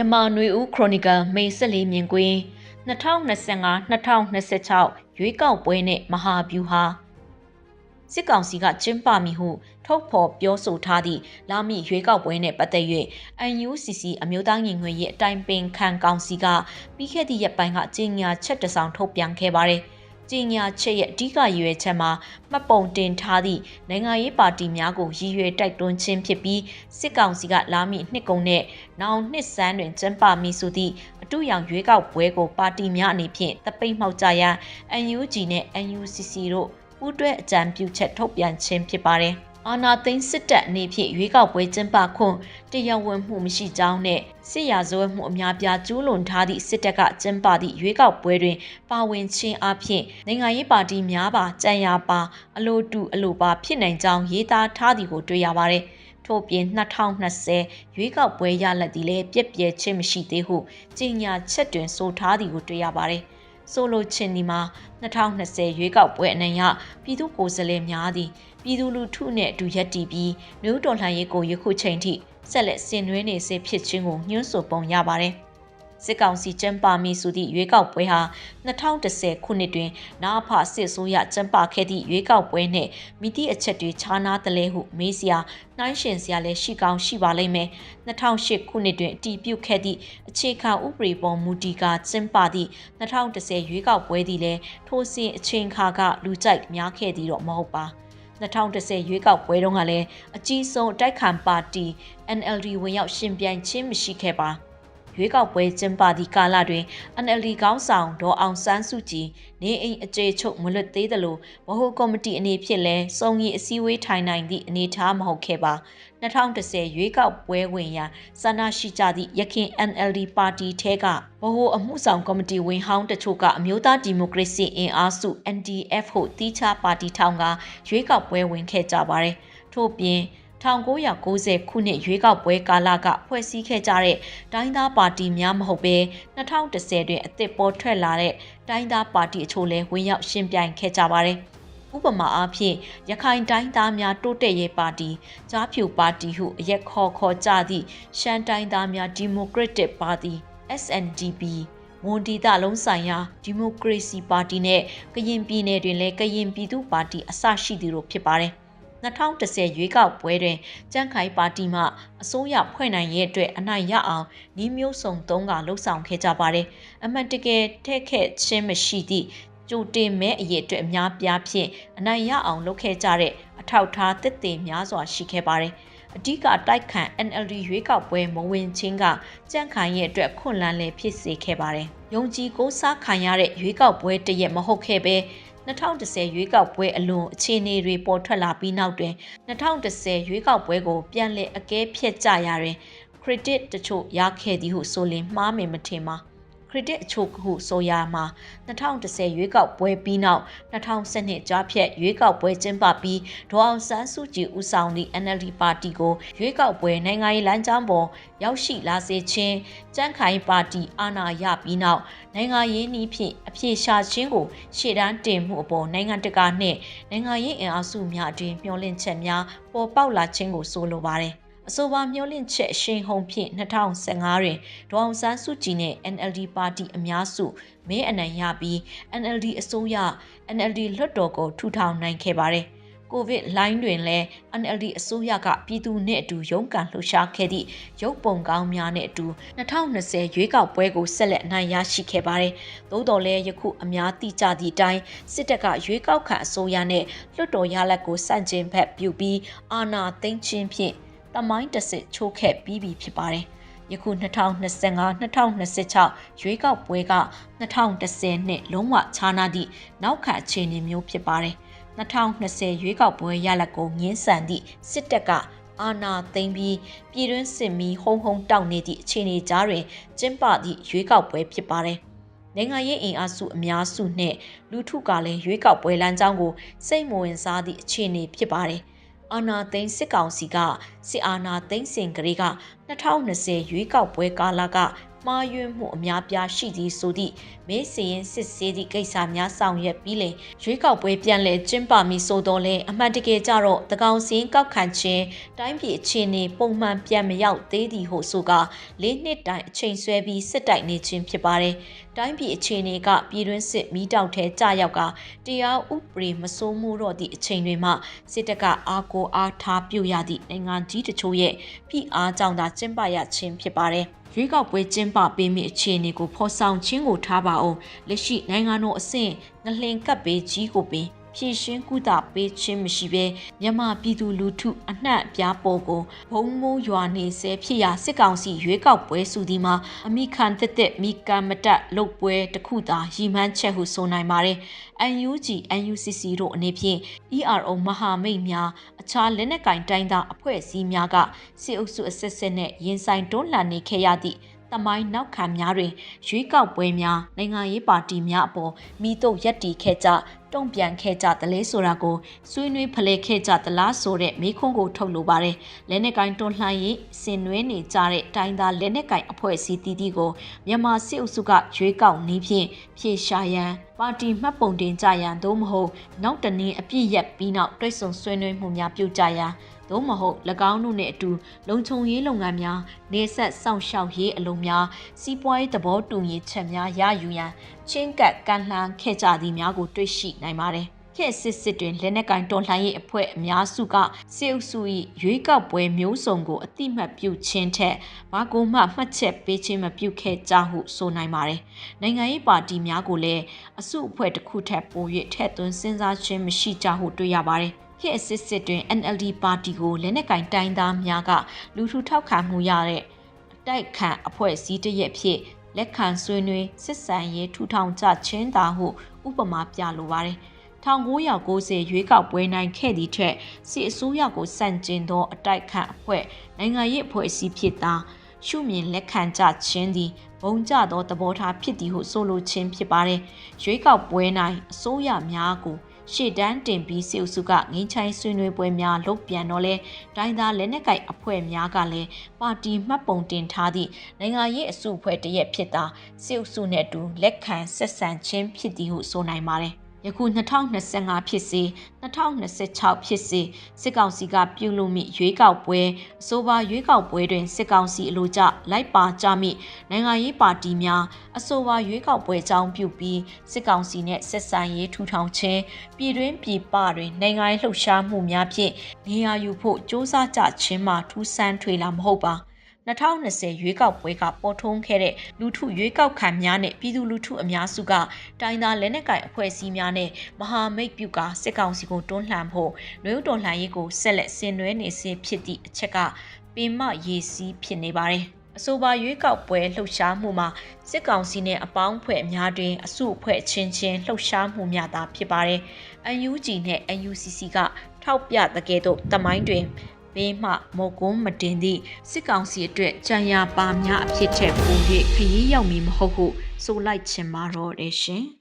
မြန်မာနွေဦးခရိုနီကယ်မေ14မြင်ကွင်း2025-2026ရွေးကောက်ပွဲနဲ့မဟာဗျူဟာစစ်ကောင်စီကကျင်းပမည်ဟုထုတ်ဖော်ပြောဆိုထားသည့်လာမည့်ရွေးကောက်ပွဲနှင့်ပတ်သက်၍ UNCC အမျိုးသားညီညွတ်ရေးအတိုင်းပင်ခံကောင်စီကပြီးခဲ့သည့်ရက်ပိုင်းကကြေညာချက်တစ်စောင်ထုတ်ပြန်ခဲ့ပါတယ်။ ကြေညာချက်ရဲ့အဓိကရည်ရွယ်ချက်မှာမှတ်ပုံတင်ထားသည့်နိုင်ငံရေးပါတီများကိုရည်ရွယ်တိုက်တွန်းခြင်းဖြစ်ပြီးစစ်ကောင်စီကလာမည့်နှစ်ကုန်နဲ့နောင်နှစ်ဆန်းတွင်ကျင်းပမည်ဆိုသည့်အတူရောင်ရွေးကောက်ပွဲကိုပါတီများအနေဖြင့်တပိတ်မှောက်ကြရန် UNG နဲ့ UNCC တို့ပူးတွဲအကြံပြုချက်ထုတ်ပြန်ခြင်းဖြစ်ပါတယ်။ အာနာသိန်းစစ်တပ်အနေဖြင့်ရွေးကောက်ပွဲကျင်းပခွင့်တရားဝင်မှုမရှိကြောင်းနဲ့စစ်ရာဇဝတ်မှုအများပြားကျူးလွန်ထားသည့်စစ်တပ်ကကျင်းပသည့်ရွေးကောက်ပွဲတွင် ပါဝင်ခြင်းအပြင်နိုင်ငံရေးပါတီများပါကြံရပါအလိုတူအလိုပါဖြစ်နိုင်ကြောင်းရေးသားထားသည်ကိုတွေ့ရပါတယ်။ထို့ပြင်2020ရွေးကောက်ပွဲရလဒ်သည်လည်းပြည့်ပြည့်ချင်းမရှိသေးဟုကြေညာချက်တွင်ဆိုထားသည်ကိုတွေ့ရပါတယ်။ ဆိုလိုချင်ဒီမှာ2020ရွေးကောက်ပွဲအနိုင်ရပြည်သူကိုယ်စားလှယ်များသည်ပြည်သူလူထုနှင့်အတူရပ်တည်ပြီးမြို့တော်လှန်ရေးကိုယခုချိန်ထိဆက်လက်ဆင်နွှဲနေစေဖြစ်ခြင်းကိုညွှန်းဆိုပုံရပါတယ်။ စစ်ကောင်စီကျင်းပမည်ဆိုသည့်ရွေးကောက်ပွဲဟာ2010ခုနှစ်တွင်နာဖစစ်ဆိုးရကျင်းပခဲ့သည့်ရွေးကောက်ပွဲနှင့်မိသည့်အချက်တွေခြားနားတလဲဟုမေးစရာနှိုင်းရှင်စရာလည်းရှိကောင်းရှိပါလိမ့်မယ်2008ခုနှစ်တွင်အတည်ပြုခဲ့သည့်အခြေခံဥပဒေပေါ်မူတည်ကာကျင်းပသည့်2010ရွေးကောက်ပွဲသည်လည်းထိုစဉ်အချိန်ခါကလူကြိုက်များခဲ့သည်တော့မဟုတ်ပါ2010ရွေးကောက်ပွဲတုန်းကလည်းအကြီးဆုံးအတိုက်ခံပါတီ NLD ဝင်ရောက်ရှင်ပြိုင်ခြင်းမရှိခဲ့ပါ။ ရွေးကောက်ပွဲကျင်းပသည့်ကာလတွင် NLD ခေါင်းဆောင်ဒေါ်အောင်ဆန်းစုကြည်နေအိမ်အကျေချုပ်မလွတ်သေးသလိုဗဟိုကော်မတီအနေဖြင့်လည်းစုံရီအစည်းအဝေးထိုင်နိုင်သည့်အနေအထားမဟုတ်ခဲ့ပါ2010ရွေးကောက်ပွဲဝင်ရာဆန္ဒရှိကြသည့်ရခိုင် NLD ပါတီထဲကဗဟိုအမှုဆောင်ကော်မတီဝင်ဟောင်းတချို့ကအမျိုးသားဒီမိုကရေစီအင်အားစု NDF ဟုတီးခြားပါတီထောင်ကရွေးကောက်ပွဲဝင်ခဲ့ကြပါတယ်ထို့ပြင် 1990ခုနှစ်ရွေးကောက်ပွဲကာလကဖွဲ့စည်းခဲ့ကြတဲ့တိုင်းသားပါတီများမဟုတ်ဘဲ2010တွင်အသစ်ပေါ်ထွက်လာတဲ့တိုင်းသားပါတီအချို့လည်းဝင်ရောက်ရှင်ပြိုင်ခဲ့ကြပါတယ်။ဥပမာအားဖြင့်ရခိုင်တိုင်းသားများတိုးတက်ရေးပါတီကြားဖြူပါတီဟုအရက်ခေါ်ခေါ်ကြသည့်ရှမ်းတိုင်းသားများဒီမိုကရက်တစ်ပါတီ SNDP မွန်ဒီတာလုံးဆိုင်ရာဒီမိုကရေစီပါတီနဲ့ကရင်ပြည်နယ်တွင်လည်းကရင်ပြည်သူ့ပါတီအစရှိသည်တို့ဖြစ်ပါတယ်။ 2010ရွေးကောက်ပွဲတွင်ကြန့်ခိုင်ပါတီမှအစိုးရဖွဲ့နိုင်ရဲ့အတွက်အနိုင်ရအောင်ဤမျိုးစုံသုံးကလှုပ်ဆောင်ခဲ့ကြပါတယ်။အမှန်တကယ်ထက်ခက်ချင်းမရှိသည့်ကြိုတင်မဲအရေးအတွက်အများပြားဖြင့်အနိုင်ရအောင်လုပ်ခဲ့ကြတဲ့အထောက်ထားတစ်သေးများစွာရှိခဲ့ပါတယ်။အဓိကတိုက်ခံ NLD ရွေးကောက်ပွဲမဝင်ချင်းကကြန့်ခိုင်ရဲ့အတွက်ခွန်လန်းလည်းဖြစ်စေခဲ့ပါတယ်။ယုံကြည်ကိုးစားခံရတဲ့ရွေးကောက်ပွဲတရက်မဟုတ်ခဲ့ပဲ 2010ရွေးကောက်ပွဲအလွန်အခြေအနေတွေပေါ်ထွက်လာပြီးနောက်တွင်2010ရွေးကောက်ပွဲကိုပြန်လည်အကဲဖြတ်ကြရာတွင် credit တချို့ရခဲ့သည်ဟုဆိုလျင်မှားမယ်မထင်ပါ။ ခရစ်တစ်အချို့ဟုဆိုရမှာ2010ရွေးကောက်ပွဲပြီးနောက်2012ကြားဖြတ်ရွေးကောက်ပွဲကျင်းပပြီးဒေါအောင်ဆန်းစုကြည်ဦးဆောင်သည့် NLD ပါတီကိုရွေးကောက်ပွဲနိုင်ငံရေးလမ်းကြောင်းပေါ်ရောက်ရှိလာစေခြင်းကြန့်ခိုင်ပါတီအာဏာရပြီးနောက်နိုင်ငံရေးနည်းဖြင့်အပြေရှာခြင်းကိုရှေ့တန်းတင်မှုအပေါ်နိုင်ငံတကာနှင့်နိုင်ငံရေးအင်အားစုများအတွင်မျှော်လင့်ချက်များပေါ်ပေါက်လာခြင်းကိုဆိုလိုပါတယ်။ အဆိုပါမျှော်လင့်ချက်အရှိန်ဟုန်ဖြင့်2015တွင်ဒေါအောင်ဆန်းစုကြည်နှင့် NLD ပါတီအများစုမဲအနိုင်ရပြီး NLD အစိုးရ NLD လွှတ်တော်ကိုထူထောင်နိုင်ခဲ့ပါတယ်။ကိုဗစ်လိုင်းတွင်လည်း NLD အစိုးရကပြည်သူနှင့်အတူရုန်းကန်လှုပ်ရှားခဲ့သည့်ရုပ်ပုံကောင်းများနှင့်အတူ2020ရွေးကောက်ပွဲကိုဆက်လက်အနိုင်ရရှိခဲ့ပါတယ်။သို့တော်လည်းယခုအများသိကြသည့်အတိုင်းစစ်တပ်ကရွေးကောက်ခံအစိုးရနှင့်လွှတ်တော်ရလဒ်ကိုစန့်ကျင်ဘက်ပြုပြီးအာဏာသိမ်းခြင်းဖြင့် တမိုင်းတစစ်ချိုးခဲ့ပြီးပြီဖြစ်ပါတယ်။ယခု2025-2026ရွေးကောက်ပွဲက2010နှစ်လုံးဝခြားနာသည့်နောက်ခံအခြေအနေမျိုးဖြစ်ပါတယ်။2020ရွေးကောက်ပွဲရလဒ်ကိုငင်းဆန်သည့်စစ်တပ်ကအာဏာသိမ်းပြီးပြည်တွင်းစစ်မီဟုံဟုံတောက်နေသည့်အခြေအနေကြားတွင်ကျင်းပသည့်ရွေးကောက်ပွဲဖြစ်ပါတယ်။နိုင်ငံရေးအင်အားစုအများစုနှင့်လူထုကလည်းရွေးကောက်ပွဲလမ်းကြောင်းကိုစိတ်မဝင်စားသည့်အခြေအနေဖြစ်ပါတယ်။ အာဏာသိမ်းစစ်ကောင်စီကစစ်အာဏာသိမ်းစဉ်ကလေးက2020ရွေးကောက်ပွဲကာလက မှားယွင်းမှုအများပြားရှိသည်ဆိုသည့်မဲစည်ရင်စစ်ဆေးသည့်ကိစ္စများဆောင်ရွက်ပြီးလေရွေးကောက်ပွဲပြန်လည်ကျင်းပမည်ဆိုတော့လေအမှန်တကယ်ကြတော့တကောင်စင်းကောက်ခံခြင်းတိုင်းပြည်အခြေအနေပုံမှန်ပြန်မရောက်သေးသည်ဟုဆိုကလေးနှစ်တိုင်အချိန်ဆွဲပြီးစစ်တိုက်နေခြင်းဖြစ်ပါတယ်။တိုင်းပြည်အခြေအနေကပြည်တွင်းစစ်မီးတောက်ထဲကြရောက်ကတရားဥပဒေမစိုးမိုးတော့သည့်အချိန်တွေမှာစစ်တပ်ကအားကိုအားထားပြုရသည့်နိုင်ငံကြီးတချို့ရဲ့ဖိအားကြောင့်သာကျင်းပရခြင်းဖြစ်ပါတယ်။ ရွေးကောက်ပွဲကျင်းပပေးမိအခြေအနေကိုဖော်ဆောင်ခြင်းကိုထားပါအောင်လက်ရှိနိုင်ငံတော်အဆင့်ငလင်ကပ်ပေးကြီးကိုပင် ဖြည့်ရှင်းကုသပေးခြင်းမရှိဘဲမြန်မာပြည်သူလူထုအနှံ့အပြားပေါ်ကိုဘုံမိုးရွာနေဆဲဖြစ်ရာစစ်ကောင်စီရွေးကောက်ပွဲစုဒီမှာအမိခံတက်တက်မိကံမတက်လုတ်ပွဲတစ်ခုသာရည်မှန်းချက်ဟုဆိုနိုင်ပါတယ်။ UNG UNCC တို့အနေဖြင့် ERO မဟာမိတ်များအခြားလက်နက်ကင်တိုင်းသားအဖွဲ့အစည်းများကစစ်အုပ်စုအဆက်ဆက်နဲ့ရင်ဆိုင်တွန်းလှန်နေခဲ့ရသည့်တမိုင်းနောက်ခံများတွင်ရွေးကောက်ပွဲများနိုင်ငံရေးပါတီများအပေါ်မိတို့ရက်တီခဲ့ကြ တုံ့ပြန်ခဲ့ကြသလဲဆိုတာကိုဆွေးနွေးဖလှယ်ခဲ့ကြသလားဆိုတဲ့မေးခွန်းကိုထုတ်လိုပါတယ်လက်နက်ကင်တွန်းလှန်ရေးဆင်နွှဲနေကြတဲ့တိုင်းသားလက်နက်ကင်အဖွဲ့အစည်းတီးတီးကိုမြန်မာစစ်အုပ်စုကရွေးကောက်နည်းဖြင့်ဖြေရှာရန်ပါတီမှတ်ပုံတင်ကြရန်သို့မဟုတ်နောက်တနည်းအပြည့်ရက်ပြီးနောက်တွဲဆုံဆွေးနွေးမှုများပြုကြရန် သို့မဟုတ်၎င်းတို့နှင့်အတူလုံခြုံရေးလုပ်ငန်းများနေဆက်စောင့်ရှောက်ရေးအလုံးများစီးပွားရေးသဘောတူညီချက်များရယူရန်ချင်းကပ်ကန်လှန်ခဲ့ကြသည်များကိုတွေ့ရှိနိုင်ပါတယ်။ခေတ်စစ်စစ်တွင်လက်နက်ကင်တော်လှန်ရေးအဖွဲ့အများစုကစစ်အုပ်စု၏ရွေးကောက်ပွဲမျိုးစုံကိုအတိမတ်ပြုခြင်းထက်ဘာကိုမှမှတ်ချက်ပေးခြင်းမပြုခဲ့ကြဟုဆိုနိုင်ပါတယ်။နိုင်ငံရေးပါတီများကိုလည်းအစုအဖွဲ့တစ်ခုထက်ပို၍ထက်သွင်းစဉ်းစားခြင်းမရှိကြဟုတွေ့ရပါတယ်။ ခေတ်အစစ်စစ်တွင် NLD ပါတီကိုလက်နက်ကင်တိုင်းသားများကလူထုထောက်ခံမှုရတဲ့အတိုက်ခံအဖွဲ့အစည်းတစ်ရက်ဖြစ်လက်ခံဆွေးနွေးစစ်ဆန်ရေးထူထောင်ကြခြင်းသာဟုဥပမာပြလိုပါတယ်1990ရွေးကောက်ပွဲနိုင်ခဲ့သည့်ထက်စစ်အစိုးရကိုစန့်ကျင်သောအတိုက်ခံအဖွဲ့နိုင်ငံရေးအဖွဲ့အစည်းဖြစ်သာရှုမြင်လက်ခံကြခြင်းသည်ဘုံကျသောသဘောထားဖြစ်သည်ဟုဆိုလိုခြင်းဖြစ်ပါတယ်။ရွေးကောက်ပွဲ၌အစိုးရများကို ရှေ့တန်းတင်ပြီးစစ်အုပ်စုကငင်းချိုင်းဆွေးနွေးပွဲများလုပ်ပြန်တော့လဲတိုင်းသားလက်နက်ကိုက်အဖွဲ့များကလည်းပါတီမှတ်ပုံတင်ထားသည့်နိုင်ငံရေးအစုအဖွဲ့တရက်ဖြစ်တာစစ်အုပ်စုနဲ့အတူလက်ခံဆက်ဆံခြင်းဖြစ်သည်ဟုဆိုနိုင်ပါတယ် ယခု2025ဖြစ်စေ2026ဖြစ်စေစစ်ကောင်စီကပြုလုပ်မိရွေးကောက်ပွဲအဆိုပါရွေးကောက်ပွဲတွင်စစ်ကောင်စီအလို့ကျလိုက်ပါကြမိနိုင်ငံရေးပါတီများအဆိုပါရွေးကောက်ပွဲအကြောင်းပြုပြီးစစ်ကောင်စီနှင့်ဆက်ဆံရေးထူထောင်ခြင်းပြည်တွင်းပြည်ပတွင်နိုင်ငံရေးလှုပ်ရှားမှုများဖြင့်နေရာယူဖို့စ조사ကြခြင်းမှာထူးဆန်းထွေလာမဟုတ်ပါ 2020ရွေးကောက်ပွဲကပေါ်ထွန်းခဲ့တဲ့လူထုရွေးကောက်ခံများနဲ့ပြည်သူလူထုအများစုကတိုင်းသားလက်နက်ကိုင်အဖွဲ့အစည်းများနဲ့မဟာမိတ်ပြုကစစ်ကောင်စီကိုတွန်းလှန်ဖို့နှွေးတော်လှန်ရေးကိုဆက်လက်ဆင်နွှဲနေစေဖြစ်သည့်အချက်ကပင်မရေစီးဖြစ်နေပါတယ်။အဆိုပါရွေးကောက်ပွဲလှုပ်ရှားမှုမှာစစ်ကောင်စီနဲ့အပေါင်းဖွဲ့အများတွင်အစုအဖွဲ့ချင်းချင်းလှုပ်ရှားမှုများသာဖြစ်ပါတယ်။ UNG နဲ့ UNCC ကထောက်ပြတကယ်တော့တမိုင်းတွင် ဘေးမှမော်ကွန်းမတင်သည့်စစ်ကောင်စီအတွက်ကြံရပါများအဖြစ်ထက်ပို၍ခရီးရောက်မည်မဟုတ်ဟုဆိုလိုက်ချင်ပါတော့တယ်ရှင်။